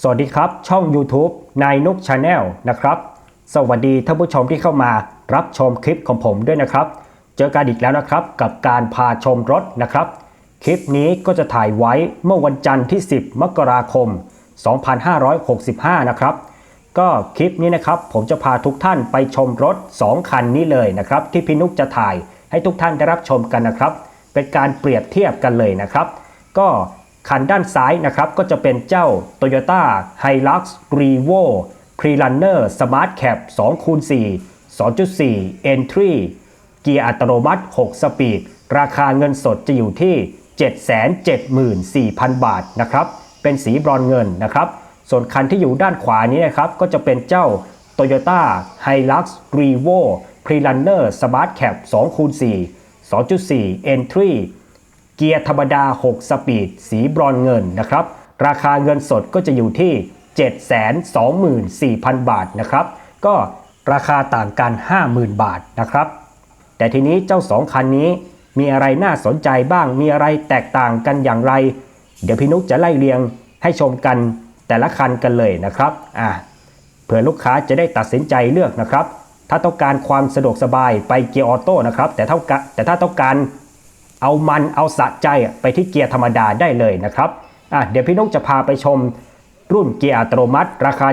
สวัสดีครับ ช่อง YouTube นายนุกชาแนลนะครับ สวัสดีท่านผู้ชมที่เข้ามารับชมคลิปของผมด้วยนะครับ เจอกันอีกแล้วนะครับกับการพาชมรถนะครับ คลิปนี้ก็จะถ่ายไว้เมื่อวันจันทร์ที่ 10 มกราคม 2565 นะครับ ก็คลิปนี้นะครับผมจะพาทุกท่านไปชมรถ 2 คันนี้เลยนะครับ ที่พี่นุกจะถ่ายให้ทุกท่านได้รับชมกันนะครับ เป็นการเปรียบเทียบกันเลยนะครับ ก็ คันด้านซ้ายนะครับก็จะเป็นเจ้า Toyota Hilux Revo Pre-Runner Smart Cap 2คูณ4 2.4 Entry เกียร์อัตโนมัติ 6 สปีด ราคาเงินสดจะอยู่ที่ 774,000 บาทนะครับ เป็นสีบรอนเงินนะครับ ส่วนคันที่อยู่ด้านขวานี้นะครับ ก็จะเป็นเจ้า Toyota Hilux Revo Pre-Runner Smart Cap 2คูณ4 2.4 Entry เกียร์ธรรมดา 6 สปีด สีบรอนเงินนะครับ ราคาเงินสดก็จะอยู่ที่ 724,000 บาทนะครับ ก็ราคาต่างกัน 50,000 บาทนะครับ แต่ทีนี้เจ้า 2 คันนี้มีอะไรน่าสนใจบ้าง มีอะไรแตกต่างกันอย่างไร เดี๋ยวพี่นุกจะไล่เรียงให้ชมกันแต่ละคันกันเลยนะครับ อ่าเผื่อลูกค้าจะได้ตัดสินใจเลือกนะครับ ถ้าต้องการความสะดวกสบายไปเกียร์ออโต้นะครับ แต่เท่ากับแต่ถ้าต้องการ เอามันเอาสะใจไปที่เกียร์ธรรมดาได้เลยนะครับอะเดี๋ยวพี่นกจะพาไปชมรุ่นเกียร์อัตโนมัติ ราคา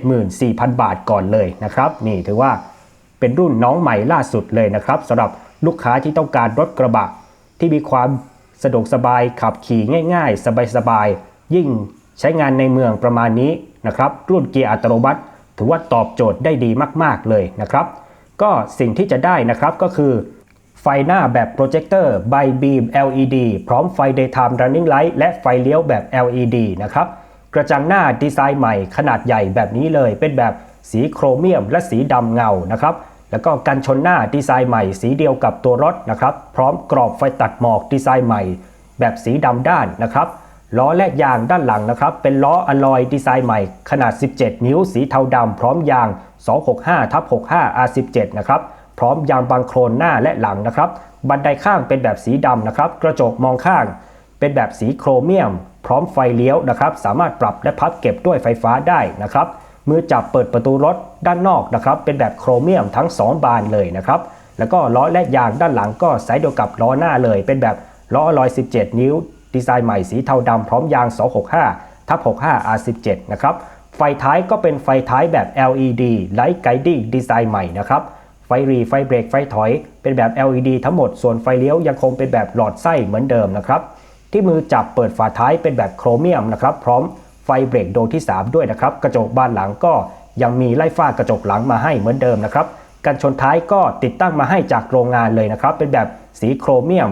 774,000 บาทก่อนเลยนะครับ นี่ถือว่าเป็นรุ่นน้องใหม่ล่าสุดเลยนะครับสำหรับลูกค้าที่ต้องการรถกระบะ ที่มีความสะดวกสบายขับขี่ง่าย ๆ สบายๆ ยิ่งใช้งานในเมืองประมาณนี้นะครับ รุ่นเกียร์อัตโนมัติ ถือว่าตอบโจทย์ได้ดีมาก ๆเลยนะครับ ก็สิ่งที่จะได้นะครับก็คือ ไฟหน้าแบบโปรเจคเตอร์ by beam LED พร้อมไฟ daytime running light และไฟเลี้ยวแบบ LED นะครับ กระจังหน้าดีไซน์ใหม่ขนาดใหญ่แบบนี้เลย เป็นแบบสีโครเมียมและสีดำเงานะครับ แล้วก็กันชนหน้าดีไซน์ใหม่สีเดียวกับตัวรถนะครับ พร้อมกรอบไฟตัดหมอกดีไซน์ใหม่ แบบสีดำด้านนะครับล้อและยางด้านหลังนะครับ เป็นล้ออลลอยดีไซน์ใหม่ขนาด 17 นิ้วสีเทาดำพร้อมยาง 265 ทับ 65 R17 นะครับ พร้อมยางบางโครนหน้าและหลังนะครับ บันไดข้างเป็นแบบสีดำนะครับ กระจกมองข้าง เป็นแบบสีโครเมียม พร้อมไฟเลี้ยวนะครับ สามารถปรับและพับเก็บด้วยไฟฟ้าได้นะครับ มือจับเปิดประตูรถด้านนอกนะครับ เป็นแบบโครเมียมทั้ง 2 บานเลยนะครับ แล้วก็ล้อและยางด้านหลังก็ไซส์เดียวกับล้อหน้าเลย เป็นแบบล้ออลลอย 17 นิ้ว ดีไซน์ใหม่สีเทาดำพร้อมยาง 265ทับ65 R17 นะครับ ไฟท้ายก็เป็นไฟท้ายแบบ LED Light Guiding ดีไซน์ใหม่นะครับ ไฟรีไฟเบรกไฟถอย เป็นแบบ LED ทั้งหมด ส่วนไฟเลี้ยวยังคงเป็นแบบหลอดไส้เหมือนเดิมนะครับ ที่มือจับเปิดฝาท้ายเป็นแบบโครเมียมนะครับ พร้อมไฟเบรกโดที่ 3 ด้วยนะครับ กระจกบานหลังก็ยังมีไล่ฝ้ากระจกหลังมาให้เหมือนเดิมนะครับ กันชนท้ายก็ติดตั้งมาให้จากโรงงานเลยนะครับ เป็นแบบสีโครเมียม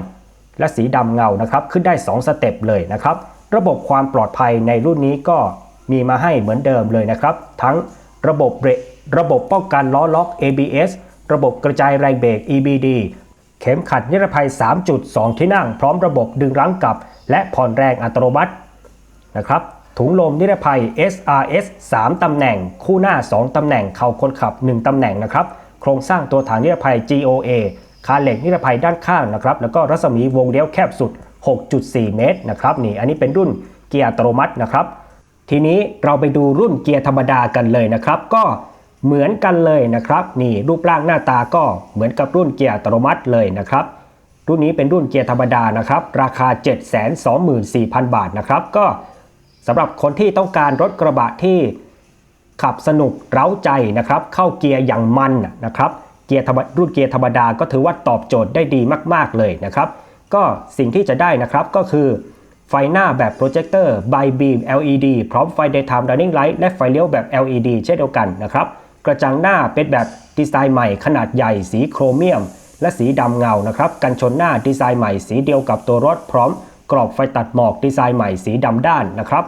และสีดำเงานะครับ ขึ้นได้ 2 สเต็ปเลยนะครับ ระบบความปลอดภัยในรุ่นนี้ก็มีมาให้เหมือนเดิมเลยนะครับ ทั้งระบบเบรกระบบป้องกันล้อล็อก ABS ระบบกระจายแรงเบรก EBD เข็มขัดนิรภัย 3.2 ที่นั่ง พร้อมระบบดึงรั้งกลับ และผ่อนแรงอัตโนมัตินะครับถุงลมนิรภัย SRS 3 ตำแหน่ง คู่หน้า 2 ตำแหน่ง เข่าคนขับ 1 ตำแหน่งนะครับ โครงสร้างตัวถังนิรภัย GOA คาเหล็กนิรภัยด้านข้างนะครับ แล้วก็รัศมีวงเลี้ยวแคบสุด 6.4 เมตรนะครับนี่ อันนี้เป็นรุ่นเกียร์อัตโนมัตินะครับ ทีนี้เราไปดูรุ่นเกียร์ธรรมดากันเลยนะครับ ก็ เหมือนกันเลยนะครับนี่รูปร่างหน้าตาก็เหมือนกับรุ่นเกียร์อัตโนมัติเลยนะครับรุ่นนี้เป็นรุ่นเกียร์ธรรมดานะครับราคา 724,000 บาทนะครับก็สำหรับคนที่ต้องการรถกระบะที่ขับสนุกเร้าใจนะครับเข้าเกียร์อย่างมันนะครับเกียร์ธรรมรุ่นเกียร์ธรรมดาก็ถือว่าตอบโจทย์ได้ดีมากๆเลยนะครับก็สิ่งที่จะได้นะครับก็คือไฟหน้าแบบโปรเจคเตอร์ by beam LED พร้อมไฟ daytime running light และไฟเลี้ยวแบบ LED เช่นเดียวกันนะครับ กระจังหน้าเป็นแบบดีไซน์ใหม่ขนาดใหญ่สีโครเมียม และสีดำเงานะครับกันชนหน้าดีไซน์ใหม่สีเดียวกับตัวรถพร้อม กรอบไฟตัดหมอกดีไซน์ใหม่สีดำด้านนะครับ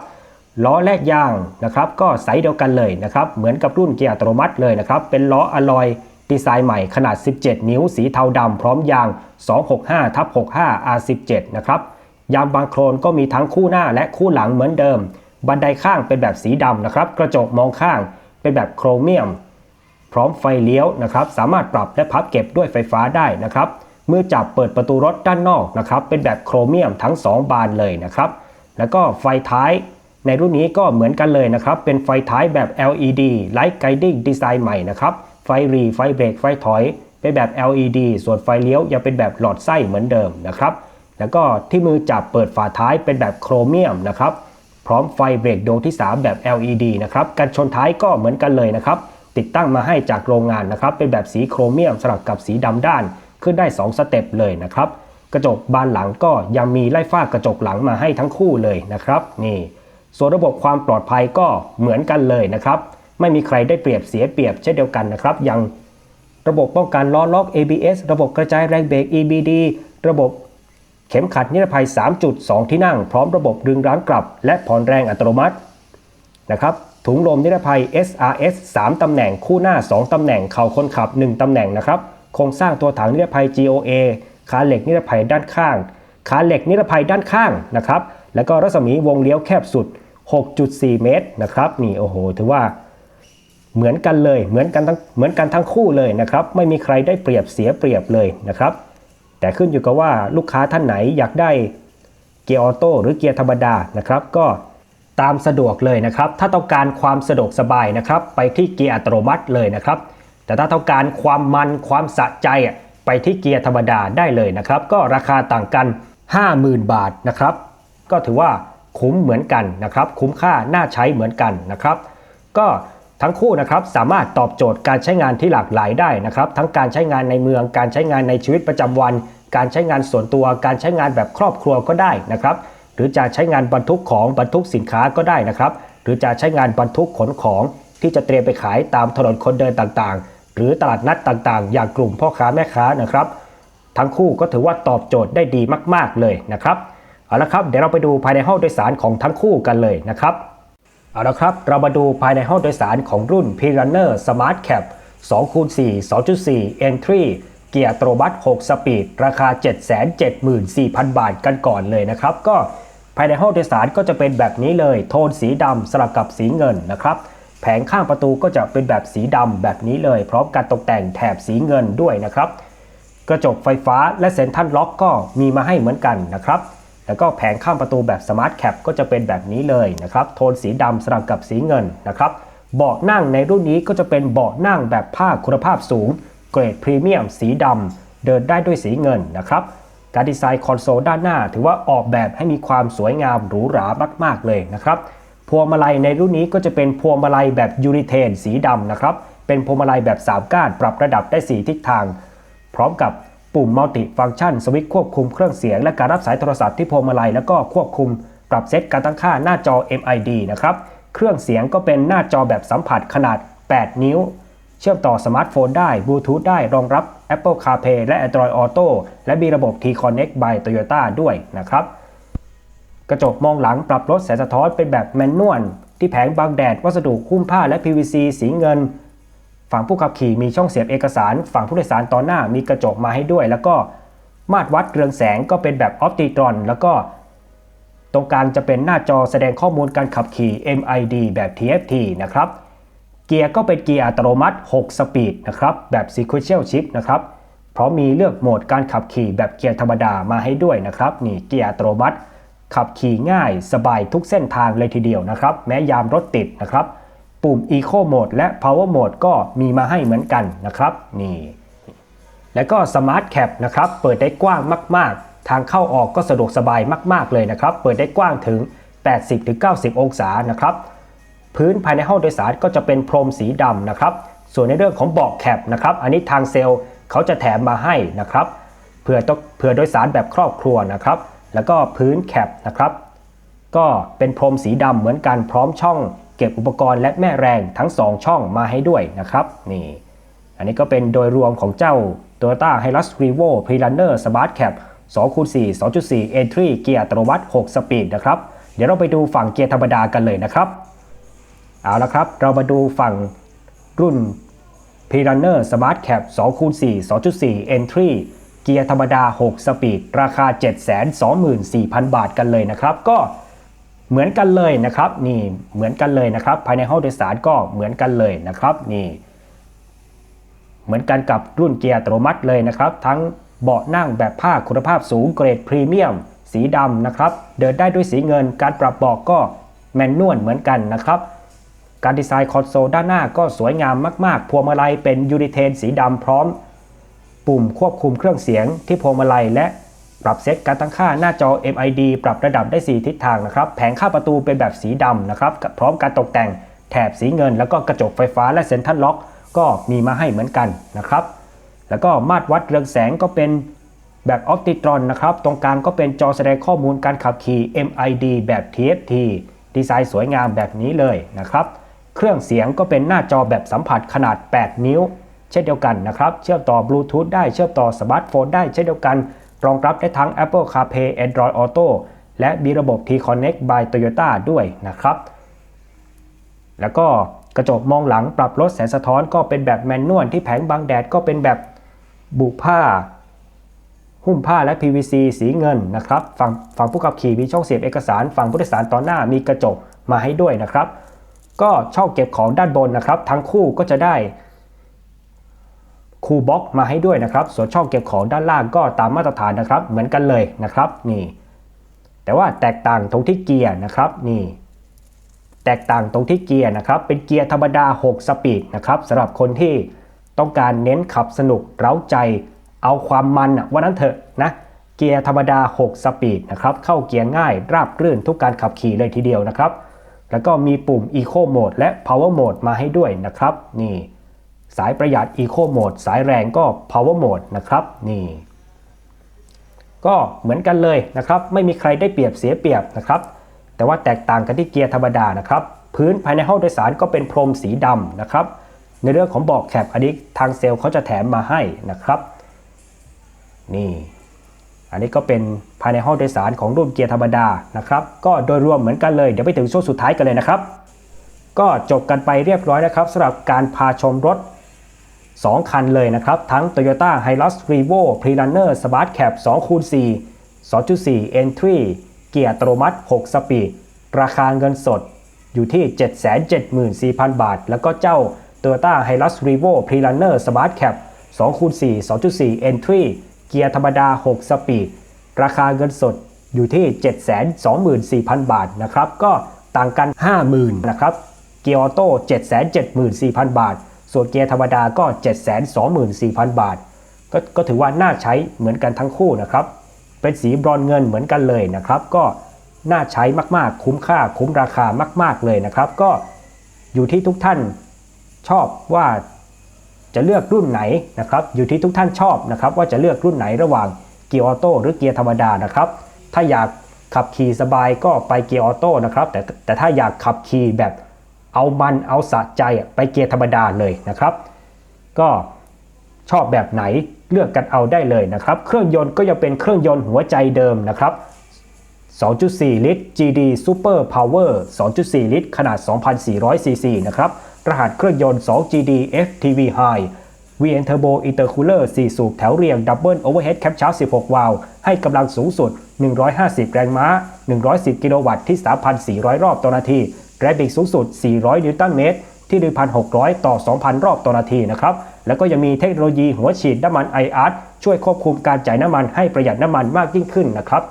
ล้อและยางนะครับก็ไซส์เดียวกันเลยนะครับเหมือนกับรุ่นเกียร์อัตโนมัติเลยนะครับเป็นล้ออลลอยดีไซน์ใหม่ขนาด 17 นิ้วสีเทาดำพร้อมยาง 265ทับ65 R17 นะครับยางบางโครนก็มีทั้งคู่หน้าและคู่หลังเหมือนเดิม บันไดข้างเป็นแบบสีดำนะครับกระจกมองข้างเป็นแบบโครเมียม พร้อมไฟเลี้ยวนะครับ สามารถปรับและพับเก็บด้วยไฟฟ้าได้นะครับมือจับเปิดประตูรถด้านนอกนะครับ เป็นแบบโครเมียมทั้ง 2 บานเลยนะครับ แล้วก็ไฟท้ายในรุ่นนี้ก็เหมือนกันเลยนะครับ เป็นไฟท้ายแบบ LED Light Guiding Design ใหม่นะครับ ไฟรีไฟเบรกไฟถอย เป็นแบบ LED ส่วนไฟเลี้ยวยังเป็นแบบหลอดไส้เหมือนเดิมนะครับ แล้วก็ที่มือจับเปิดฝาท้ายเป็นแบบโครเมียมนะครับ พร้อมไฟเบรกดวงที่ 3 แบบ LED นะครับ กันชนท้ายก็เหมือนกันเลยนะครับ ติดตั้งมาให้จากโรงงานนะครับ เป็นแบบสีโครเมียมสลับกับสีดำด้าน ขึ้นได้ 2 สเต็ปเลยนะครับ กระจกบานหลังก็ยังมีไล่ฝ้ากระจกหลังมาให้ทั้งคู่เลยนะครับ นี่ ส่วนระบบความปลอดภัยก็เหมือนกันเลยนะครับ ไม่มีใครได้เปรียบเสียเปรียบเช่นเดียวกันนะครับ ยังระบบป้องกันล้อล็อก ABS ระบบกระจายแรงเบรก EBD ระบบเข็มขัดนิรภัย 3.2 ที่นั่ง พร้อมระบบดึงรั้งกลับ และผ่อนแรงอัตโนมัตินะครับ ถุงลมนิรภัย SRS 3 ตำแหน่งคู่หน้า 2 ตำแหน่งเข่าคนขับ 1 ตำแหน่งนะครับ โครงสร้างตัวถังนิรภัย GOA ขาเหล็กนิรภัยด้านข้าง ขาเหล็กนิรภัยด้านข้างนะครับ แล้วก็รัศมีวงเลี้ยวแคบสุด 6.4 เมตรนะครับ นี่โอ้โห ถือว่าเหมือนกันเลย เหมือนกันทั้งเหมือนกันทั้งคู่เลยนะครับ ไม่มีใครได้เปรียบเสียเปรียบเลยนะครับ แต่ขึ้นอยู่กับว่าลูกค้าท่านไหนอยากได้เกียร์ออโต้หรือเกียร์ธรรมดานะครับ ก็ ตามสะดวกเลยนะครับ ถ้าต้องการความสะดวกสบายนะครับ ไปที่เกียร์อัตโนมัติเลยนะครับ แต่ถ้าต้องการความมันความสะใจไปที่เกียร์ธรรมดาได้เลยนะครับ ก็ราคาต่างกัน 50,000 บาทนะครับ ก็ถือว่าคุ้มเหมือนกันนะครับ คุ้มค่าน่าใช้เหมือนกันนะครับ ก็ทั้งคู่นะครับสามารถตอบโจทย์การใช้งานที่หลากหลายได้นะครับ ทั้งการใช้งานในเมือง การใช้งานในชีวิตประจำวัน การใช้งานส่วนตัว การใช้งานแบบครอบครัวก็ได้นะครับ หรือจะใช้งานบรรทุกของบรรทุกสินค้าก็ได้นะครับ หรือจะใช้งานบรรทุกขนของที่จะเตรียมไปขายตามถนนคนเดินต่างๆ หรือตลาดนัดต่างๆ อย่างกลุ่มพ่อค้าแม่ค้านะครับ ทั้งคู่ก็ถือว่าตอบโจทย์ได้ดีมาก ๆเลยนะครับเอาละครับเดี๋ยวเราไปดูภายในห้องโดยสารของทั้งคู่กันเลยนะครับเอาละครับเรามาดูภายในห้องโดยสารของรุ่น p r u n n e r Smart Cap 2คูณ4 2.4 Entry เกียร์โตรบัส6สปีด ราคา 774,000 บาทกันก่อนเลยนะครับ ก็ ภายในห้องโดยสารก็จะเป็นแบบนี้เลย โทนสีดำสลับกับสีเงินนะครับแผงข้างประตูก็จะเป็นแบบสีดำแบบนี้เลย พร้อมการตกแต่งแถบสีเงินด้วยนะครับ กระจกไฟฟ้าและเซ็นทรัลล็อกก็มีมาให้เหมือนกันนะครับแล้วก็แผงข้างประตูแบบสมาร์ทแคปก็จะเป็นแบบนี้เลยนะครับโทนสีดำสลับกับสีเงินนะครับเบาะนั่งในรุ่นนี้ก็จะเป็นเบาะนั่งแบบผ้าคุณภาพสูง เกรดพรีเมียมสีดำเดินได้ด้วยสีเงินนะครับ การดีไซน์คอนโซลด้านหน้า ถือว่าออกแบบให้มีความสวยงามหรูหรามาก ๆ เลยนะครับพวงมาลัยในรุ่นนี้ก็จะเป็นพวงมาลัยแบบยูริเทนสีดำนะครับ เป็นพวงมาลัยแบบ 3 ก้านปรับระดับได้ 4 ทิศทาง พร้อมกับปุ่มมัลติฟัง c t ชันสวิตช์ควบคุมเครื่องเสียงและการรับสายโทรศัพท์ที่พวงมาลัยแล้วก็ควบคุมปรับเซตการตั้งค่าหน้าจอ MID นะครับ เครื่องเสียงก็เป็นหน้าจอแบบสัมผัสขนาด 8 นิ้ว เชื่อมต่อสมาร์ทโฟนได้บลูทูธได้รองรับ Apple CarPlay และ Android Auto และมีระบบ T-Connect by Toyota ด้วยนะครับ กระจกมองหลังปรับลดแสงสะท้อนเป็นแบบแมนนวลที่แผงบังแดดวัสดุหุ้มผ้าและ PVC สีเงิน ฝั่งผู้ขับขี่มีช่องเสียบเอกสาร ฝั่งผู้โดยสารตอนหน้ามีกระจกมาให้ด้วย แล้วก็มาตรวัดเรืองแสงก็เป็นแบบออปติตรอนแล้วก็ตรงกลางจะเป็นหน้าจอแสดงข้อมูลการขับขี่ MID แบบ TFT นะครับ เกียร์ก็เป็นเกียร์อัตโนมัติ 6 สปีดนะครับแบบ Sequential Shift นะครับเพราะมีเลือกโหมดการขับขี่แบบเกียร์ธรรมดามาให้ด้วยนะครับนี่เกียร์อัตโนมัติ ขับขี่ง่ายสบายทุกเส้นทางเลยทีเดียวนะครับแม้ยามรถติดนะครับปุ่ม Eco Mode และ Power Mode ก็มีมาให้เหมือนกันนะครับนี่แล้วก็ Smart Cap นะครับเปิดได้กว้างมาก ๆ ทางเข้าออกก็สะดวกสบายมาก ๆ เลยนะครับเปิดได้กว้างถึง 80-90 องศานะครับ พื้นภายในห้องโดยสารก็จะเป็นพรมสีดำนะครับ ส่วนในเรื่องของเบาะแคปนะครับ อันนี้ทางเซลล์เขาจะแถมมาให้นะครับเผื่อต้องเผื่อโดยสารแบบครอบครัวนะครับ แล้วก็พื้นแคปนะครับ ก็เป็นพรมสีดำเหมือนกันพร้อมช่องเก็บอุปกรณ์และแม่แรงทั้ง 2 ช่องมาให้ด้วยนะครับ นี่ อันนี้ก็เป็นโดยรวมของเจ้า Toyota Hilux Revo Pre-Runner Smart Cap 2x4 2.4 Entry เกียร์อัตโนมัติ 6 สปีดนะครับ เดี๋ยวเราไปดูฝั่งเกียร์ธรรมดากันเลยนะครับ เอาละครับ เรามาดูฝั่งรุ่น p r u n n e r Smart Cap 2x4 2.4 Entry เกียร์ธรรมดา 6 สปีด ราคา 724,000 บาทกันเลยนะครับ ก็เหมือนกันเลยนะครับ นี่เหมือนกันเลยนะครับ ภายในห้องโดยสารก็เหมือนกันเลยนะครับ นี่ เหมือนกันกับรุ่นเกียร์อัตโนมัติเลยนะครับ ทั้งเบาะนั่งแบบผ้าคุณภาพสูงเกรดพรีเมียม สีดำนะครับ เดินได้ด้วยสีเงิน การปรับเบาะก็แมนนวลเหมือนกันนะครับ การดีไซน์คอนโซลด้านหน้าก็สวยงามมากๆ พวงมาลัยเป็นยูริเทนสีดำพร้อม ปุ่มควบคุมเครื่องเสียงที่พวงมาลัยและปรับเซตการตั้งค่าหน้าจอ MID ปรับระดับได้ 4 ทิศทางนะครับ แผงข้าประตูเป็นแบบสีดำนะครับกับ พร้อมการตกแต่งแถบสีเงิน แล้วก็กระจกไฟฟ้าและเซ็นทรัลล็อกก็มีมาให้เหมือนกันนะครับ แล้วก็มาตรวัดเรืองแสงก็เป็นแบบออปติตรอนนะครับ ตรงกลางก็เป็นจอแสดงข้อมูลการขับขี่ MID แบบ TFT ดีไซน์สวยงามแบบนี้เลยนะครับ เครื่องเสียงก็เป็นหน้าจอแบบสัมผัสขนาด 8 นิ้ว เช่นเดียวกันนะครับ เชื่อมต่อบลูทูธได้เชื่อมต่อสมาร์ทโฟนได้เช่นเดียวกัน รองรับได้ทั้ง Apple CarPlay Android Auto และมีระบบ T-Connect by Toyota ด้วยนะครับ แล้วก็กระจกมองหลังปรับลดแสงสะท้อนก็เป็นแบบแมนนวลที่แผงบังแดดก็เป็นแบบบุผ้า หุ้มผ้าและ PVC สีเงินนะครับ ฝั่งฝั่งผู้ขับขี่มีช่องเสียบเอกสาร ฝั่งผู้โดยสารตอนหน้ามีกระจกมาให้ด้วยนะครับ ก็ช่องเก็บของด้านบนนะครับ ทั้งคู่ก็จะได้คูบ็อกมาให้ด้วยนะครับ ส่วนช่องเก็บของด้านล่างก็ตามมาตรฐานนะครับ เหมือนกันเลยนะครับนี่ แต่ว่าแตกต่างตรงที่เกียร์นะครับนี่ แตกต่างตรงที่เกียร์นะครับเป็นเกียร์ธรรมดา 6 สปีดนะครับสำหรับคนที่ต้องการเน้นขับสนุกเร้าใจเอาความมันอะว่านั้นเถอะนะเกียร์ธรรมดา 6 สปีดนะครับเข้าเกียร์ง่ายราบรื่นทุกการขับขี่เลยทีเดียวนะครับ แล้วก็มีปุ่ม Eco Mode และ Power Mode มาให้ด้วยนะครับ นี่ สายประหยัด Eco Mode สายแรงก็ Power Mode นะครับ นี่ ก็เหมือนกันเลยนะครับ ไม่มีใครได้เปรียบเสียเปรียบนะครับ แต่ว่าแตกต่างกันที่เกียร์ธรรมดานะครับ พื้นภายในห้องโดยสารก็เป็นพรมสีดำนะครับ ในเรื่องของเบอกแคปอันนี้ทางเซลล์เขาจะแถมมาให้นะครับ นี่ อันนี้ก็เป็น ภายในห้องโดยสารของรุ่นเกียร์ธรรมดานะครับ ก็โดยรวมเหมือนกันเลย เดี๋ยวไปถึงช่วงสุดท้ายกันเลยนะครับ ก็จบกันไปเรียบร้อยนะครับสำหรับการพาชมรถ 2 คันเลยนะครับ ทั้ง Toyota Hilux Revo Prerunner Smart Cab 2คูณ4 2.4 Entry เกียร์อัตโนมัติ 6 สปีด ราคาเงินสดอยู่ที่ 774,000 บาท แล้วก็เจ้า Toyota Hilux Revo Prerunner Smart Cab 2คูณ4 2.4 Entry เกียร์ธรรมดา 6 สปีด ราคาเงินสดอยู่ที่ 724,000 บาทนะครับ ก็ต่างกัน 50,000นะครับ เกียร์ออโต้774,000 บาท ส่วนเกียร์ธรรมดาก็ 724,000 บาทก็ก็ถือว่าน่าใช้เหมือนกันทั้งคู่นะครับ เป็นสีบรอนเงินเหมือนกันเลยนะครับ ก็น่าใช้มากๆ คุ้มค่าคุ้มราคามาก ๆเลยนะครับ ก็อยู่ที่ทุกท่านชอบว่าจะเลือกรุ่นไหนนะครับ อยู่ที่ทุกท่านชอบนะครับ ว่าจะเลือกรุ่นไหนระหว่าง เกียร์ออโต้หรือเกียร์ธรรมดานะครับ ถ้าอยากขับขี่สบายก็ไปเกียร์ออโต้นะครับ แต่แต่ถ้าอยากขับขี่แบบเอามันเอาสะใจอะไปเกียร์ธรรมดาเลยนะครับ ก็ชอบแบบไหนเลือกกันเอาได้เลยนะครับ เครื่องยนต์ก็ยังเป็นเครื่องยนต์หัวใจเดิมนะครับ 2.4 ลิตร GD Super Power 2.4 ลิตร ขนาด 2,400 ซีซีนะครับ รหัสเครื่องยนต์ 2GD FTV High VN Turbo Intercooler 4 สูบแถวเรียง Double Overhead Cam Shaft 16 วาล์วให้กำลังสูงสุด 150 แรงม้า 110 กิโลวัตต์ที่ 3,400 รอบต่อนาที แรงบิดสูงสุด 400 นิวตันเมตร ที่ 1,600 ต่อ 2,000 รอบต่อนาทีนะครับ แล้วก็ยังมีเทคโนโลยีหัวฉีดน้ำมันไออาร์ช่วยควบคุมการจ่ายน้ำมันให้ประหยัดน้ำมันมากยิ่งขึ้นนะครับ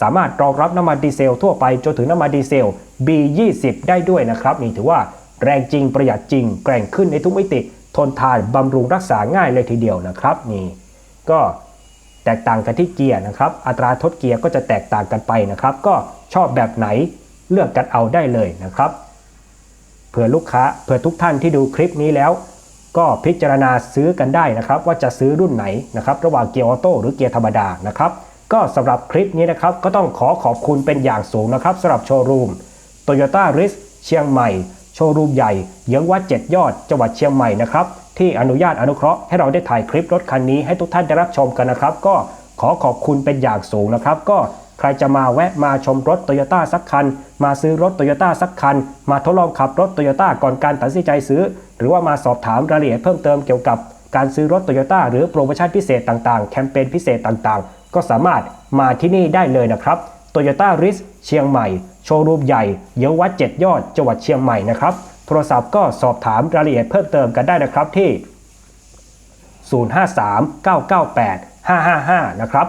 สามารถรองรับน้ำมันดีเซลทั่วไปจนถึงน้ำมันดีเซล B20 ได้ด้วยนะครับนี่ถือว่าแรงจริงประหยัดจริงแกร่งขึ้นในทุกมิติ ทนทานบำรุงรักษาง่ายเลยทีเดียวนะครับนี่ก็แตกต่างกันที่เกียร์นะครับ อัตราทดเกียร์ก็จะแตกต่างกันไปนะครับ ก็ชอบแบบไหนเลือกกันเอาได้เลยนะครับเผื่อลูกค้าเผื่อทุกท่านที่ดูคลิปนี้แล้ว ก็พิจารณาซื้อกันได้นะครับ ว่าจะซื้อรุ่นไหนนะครับ ระหว่างเกียร์ออโต้หรือเกียร์ธรรมดานะครับ ก็สำหรับคลิปนี้นะครับ ก็ต้องขอขอบคุณเป็นอย่างสูงนะครับสำหรับโชว์รูม Toyota r i s เชียงใหม่ โชว์รูมใหญ่เยื้องวัด 7 ยอดจังหวัดเชียงใหม่นะครับที่อนุญาตอนุเคราะห์ให้เราได้ถ่ายคลิปรถคันนี้ให้ทุกท่านได้รับชมกันนะครับ ก็ขอขอบคุณเป็นอย่างสูงนะครับ ก็ใครจะมาแวะมาชมรถโตโยต้าสักคัน มาซื้อรถโตโยต้าสักคัน มาทดลองขับรถโตโยต้าก่อนการตัดสินใจซื้อ หรือว่ามาสอบถามรายละเอียดเพิ่มเติมเกี่ยวกับการซื้อรถโตโยต้าหรือโปรโมชั่นพิเศษต่างๆ แคมเปญพิเศษต่างๆ ก็สามารถมาที่นี่ได้เลยนะครับ Toyota r i s เชียงใหม่ โชว์รูมใหญ่เยื้องวัด 7 ยอดจังหวัดเชียงใหม่นะครับ โทรศัพท์ก็สอบถามรายละเอียดเพิ่มเติมกันได้นะครับที่ 053 998 555 นะครับ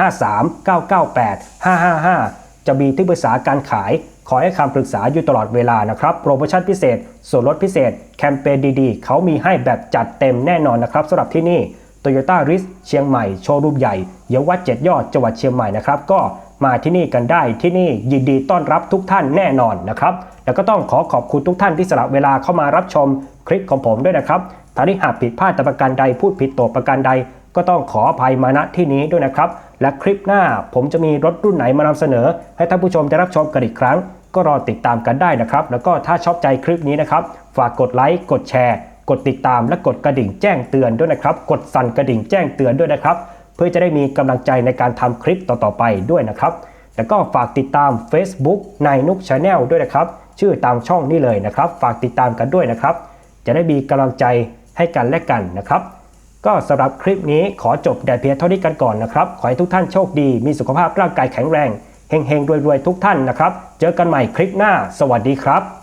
053 998 555 จะมีที่ปรึกษาการขายขอให้คำปรึกษาอยู่ตลอดเวลานะครับ โปรโมชั่นพิเศษ ส่วนลดพิเศษ แคมเปญดีๆ เขามีให้แบบจัดเต็มแน่นอนนะครับสำหรับที่นี่ Toyota r i s เชียงใหม่ โชว์รูมใหญ่ เยาวัดเจ็ดยอดจังหวัดเชียงใหม่นะครับ ก็ มาที่นี่กันได้ที่นี่ยินดีต้อนรับทุกท่านแน่นอนนะครับ แล้วก็ต้องขอขอบคุณทุกท่านที่สละเวลาเข้ามารับชมคลิปของผมด้วยนะครับถ้าที่หากผิดพลาดแต่ประการใดพูดผิดตัวประการใด ก็ต้องขออภัยมาณที่นี้ด้วยนะครับ และคลิปหน้าผมจะมีรถรุ่นไหนมานำเสนอ ให้ท่านผู้ชมได้รับชมกันอีกครั้ง ก็รอติดตามกันได้นะครับ แล้วก็ถ้าชอบใจคลิปนี้นะครับ ฝากกดไลค์กดแชร์ กดติดตามและกดกระดิ่งแจ้งเตือนด้วยนะครับ กดสั่นกระดิ่งแจ้งเตือนด้วยนะครับ เพื่อจะได้มีกำลังใจในการทำคลิปต่อๆไปด้วยนะครับ แล้วก็ฝากติดตาม Facebook ในนุกชาแนลด้วยนะครับ ชื่อตามช่องนี้เลยนะครับ ฝากติดตามกันด้วยนะครับ จะได้มีกำลังใจให้กันและกันนะครับ ก็สำหรับคลิปนี้ขอจบแต่เพียงเท่านี้กันก่อนนะครับ ขอให้ทุกท่านโชคดี มีสุขภาพร่างกายแข็งแรงเฮงๆรวยๆทุกท่านนะครับ เจอกันใหม่คลิปหน้า สวัสดีครับ